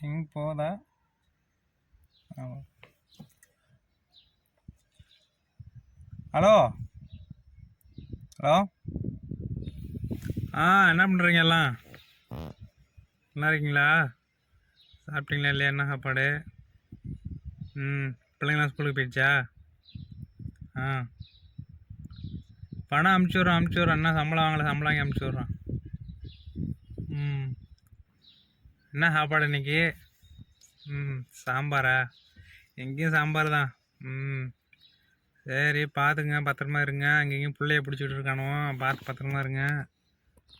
இங்கே போதா? Hello? Hello? ஆ என்ன பண்ணுறீங்க எல்லாம்? நல்லா இருக்கீங்களா? சாப்பிட்டீங்களா இல்லையா? என்ன சாப்பாடு? ம் பிள்ளைங்களாம் ஸ்கூலுக்கு போயிடுச்சா? ஆ. பணம் அமுச்சு விட்றோம் அமுச்சு விட்றோம். என்ன சம்பளம் வாங்கலை சம்பளம் வாங்கி அமுச்சு விட்றோம் ம் என்ன சாப்பாடு இன்னைக்கு? ம் சாம்பாரா? எங்கேயும் சாம்பார் தான். ம். சரி பார்த்துங்க பத்திரமா இருங்க. அங்கேயும் பிள்ளைய பிடிச்சிட்டு இருக்கானோ? பார்த்து பத்திரமா இருங்க.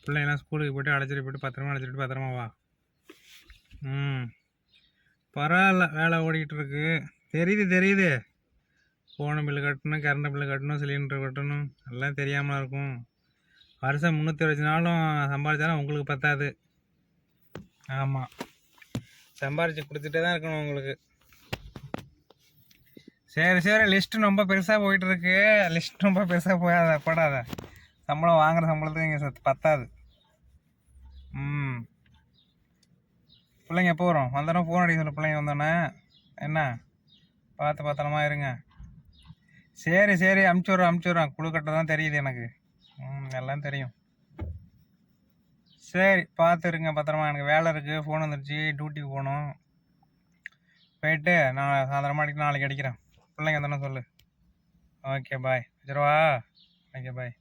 பிள்ளைங்களாம் ஸ்கூலுக்கு போய்ட்டு அழைச்சிட்டு போய்ட்டு பத்திரமா அழைச்சிட்டு பத்திரமா வா. ம். பரவாயில்ல வேலை ஓடிக்கிட்டு இருக்கு. தெரியுது தெரியுது. ஃபோனு பில்லு கட்டணும் கரண்ட் பில்லு கட்டணும் சிலிண்டர் கட்டணும். எல்லாம் தெரியாமல் இருக்கும். வருஷம் முந்நூற்றி அஞ்சு நாளும் சம்பாதிச்சாலும் உங்களுக்கு பத்தாது. ஆமாம் சம்பாரித்து கொடுத்துட்டே தான் இருக்கணும் உங்களுக்கு. சரி சரி. லிஸ்ட்டு ரொம்ப பெருசாக போயிட்டுருக்கு. லிஸ்ட் ரொம்ப பெருசாக போயாத போடாத. சம்பளம் வாங்குகிற சம்பளத்துக்கு இங்கே சத்து பத்தாது. ம். பிள்ளைங்க எப்போ வரும்? வந்தோடனே ஃபோன் அடிக்க சொல்ல பிள்ளைங்க வந்தோடனே என்ன? பார்த்து பத்திரமா இருங்க. சரி சரி. அமுச்சு விட்றேன் அமுச்சு விட்றேன். குழு கட்ட தான் தெரியுது எனக்கு. ம் எல்லாம் தெரியும். சரி பார்த்துருங்க பத்திரமா. எனக்கு வேலை இருக்குது ஃபோன் வந்துருச்சு. டியூட்டிக்கு போகணும். போயிட்டு நான் சாயந்தரமா அடிக்க நாளைக்கு அடிக்கிறேன். பிள்ளைங்க தானே சொல்லு. Okay bye வச்சிருவா? Okay bye